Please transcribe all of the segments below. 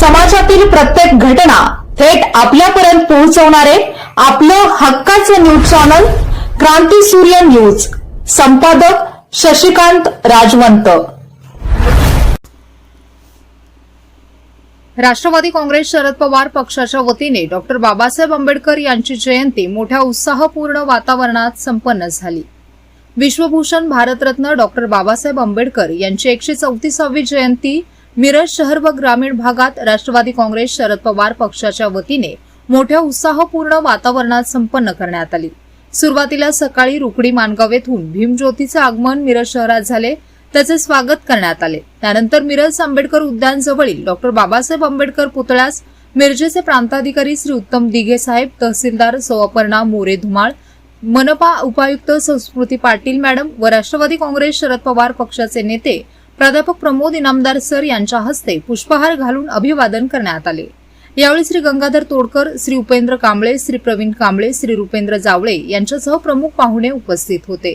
समाजातील प्रत्येक घटना थेट आपल्यापर्यंत पोहोचवणारे आपलं हक्काचं न्यूज चॅनल क्रांती सूर्य न्यूज. संपादक शशिकांत राजवंत. राष्ट्रवादी काँग्रेस शरद पवार पक्षाच्या वतीने डॉक्टर बाबासाहेब आंबेडकर यांची जयंती मोठ्या उत्साहपूर्ण वातावरणात संपन्न झाली. विश्वभूषण भारतरत्न डॉक्टर बाबासाहेब आंबेडकर यांची एकशे चौतीसावी जयंती मिरज शहर व ग्रामीण भागात राष्ट्रवादी काँग्रेस शरद पवार पक्षाच्या वतीने मोठ्या उत्साहपूर्ण वातावरणात संपन्न करण्यात आली. सुरुवातीला सकाळी रुकडी माणगाव येथून भीमज्योतीचे आगमन मिरज शहरात झाले त्याचे स्वागत करण्यात आले. त्यानंतर मिरज आंबेडकर उद्यान जवळील डॉक्टर बाबासाहेब आंबेडकर पुतळ्यास मिरजेचे प्रांताधिकारी श्री उत्तम दिघे साहेब तहसीलदार सौअपर्णा मोरे धुमाळ मनपा उपायुक्त संस्कृती पाटील मॅडम व राष्ट्रवादी काँग्रेस शरद पवार पक्षाचे नेते प्राध्यापक प्रमोद इनामदार सर यांच्या हस्ते पुष्पहार घालून अभिवादन करण्यात आले. यावेळी श्री गंगाधर तोडकर श्री उपेंद्र कांबळे श्री प्रवीण कांबळे श्री रुपेंद्र जावळे यांच्यासह प्रमुख पाहुणे उपस्थित होते.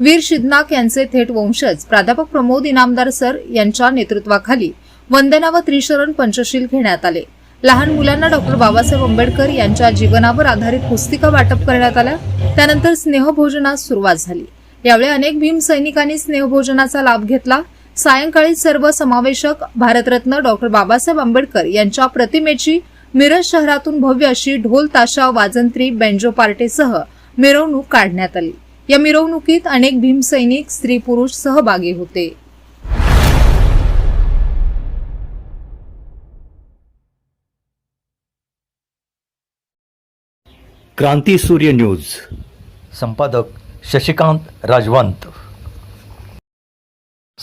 वीर शिदनाक यांचे थेट वंशज प्राध्यापक प्रमोद इनामदार सर यांच्या नेतृत्वाखाली वंदना व त्रिशरण पंचशील घेण्यात आले. लहान मुलांना डॉक्टर बाबासाहेब आंबेडकर यांच्या जीवनावर आधारित पुस्तिका वाटप करण्यात आल्या. त्यानंतर स्नेहभोजनास सुरुवात झाली. यावेळी अनेक भीम सैनिकांनी स्नेहभोजनाचा लाभ घेतला. सायंकाळी सर्व समावेशक भारतरत्न डॉक्टर बाबासाहेब आंबेडकर यांच्या प्रतिमेची मिरज शहरातून भव्य अशी ढोल ताशा वाजंत्री बेंजो पार्टीसह मिरवणूक काढण्यात आली. या मिरवणुकीत अनेक भीमसैनिक स्त्री पुरुष सहभागी होते. क्रांती सूर्य न्यूज. संपादक शशिकांत राजवंत.